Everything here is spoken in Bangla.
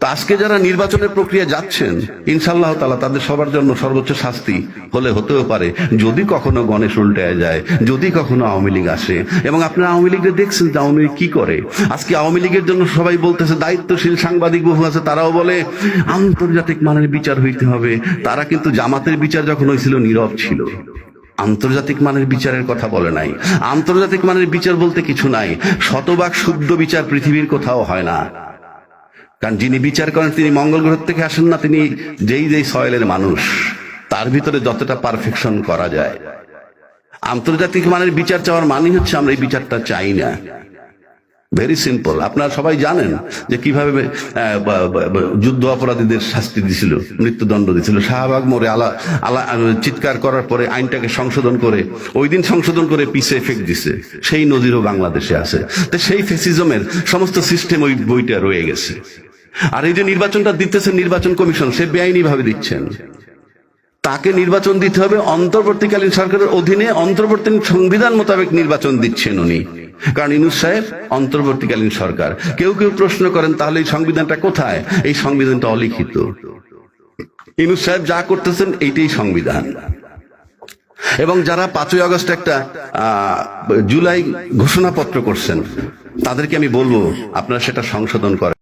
তো আজকে যারা নির্বাচনের প্রক্রিয়া যাচ্ছেন ইনশাল্লাহ তালা তাদের সবার জন্য সর্বোচ্চ শাস্তি হলে হতেও পারে। যদি কখনো গণেশ উল্টে যায়, যদি কখনো আওয়ামী লীগ আসে, এবং আপনারা আওয়ামী লীগের দেখছেন যে আওয়ামী লীগ কি করে। আজকে আওয়ামী লীগের জন্য সবাই বলতেছে, দায়িত্বশীল সাংবাদিক বহু আছে, তারাও বলে, আন্তর্জাতিক মানের বিচার হইতে হবে। তারা কিন্তু জামাতের বিচার যখন হয়েছিল নীরব ছিল। আন্তর্জাতিক মানের বিচারের কথা বলে নাই। আন্তর্জাতিক মানের বিচার বলতে কিছু নাই। শতভাগ শুদ্ধ বিচার পৃথিবীর কোথাও হয় না। কারণ যিনি বিচার করেন, তিনি মঙ্গল গ্রহ থেকে আসেন না, তিনি যেই যেই সয়েলের মানুষ, তার ভিতরে যতটা পারফেকশন করা যায়। আন্তর্জাতিক মানের বিচার চাওয়ার মানে হচ্ছে আমরা এই বিচারটা চাই না। ভেরি সিম্পল আপনারা সবাই জানেন যে কীভাবে যুদ্ধ অপরাধীদের শাস্তি দিছিল, মৃত্যুদণ্ড দিছিল। শাহবাগ মোড়ে আলা আলা চিৎকার করার পরে আইনটাকে সংশোধন করে ওই দিন সংশোধন করে পিছে এফেক্ট দিছে। সেই নজিরও বাংলাদেশে আছে। তো সেই ফেসিজমের সমস্ত সিস্টেম ওই বইটা রয়ে গেছে। আর এই যে নির্বাচনটা দিতেছে নির্বাচন কমিশন, সে বেআইনি ভাবে দিচ্ছেন। তাকে নির্বাচন দিতে হবে অন্তর্বর্তীকালীন সরকারের অধীনে, অন্তর্বর্তী সংবিধান মোতাবেক নির্বাচন দিচ্ছেন উনি। কারণ ইনুস সাহেব অন্তর্বর্তীকালীন সরকার। কেউ কেউ প্রশ্ন করেন, তাহলে এই সংবিধানটা কোথায়? এই সংবিধানটা অলিখিত। ইনুস সাহেব যা করতেছেন, এইটাই সংবিধান। এবং যারা পাঁচই আগস্ট একটা জুলাই ঘোষণাপত্র করছেন, তাদেরকে আমি বলব, আপনারা সেটা সংশোধন করেন।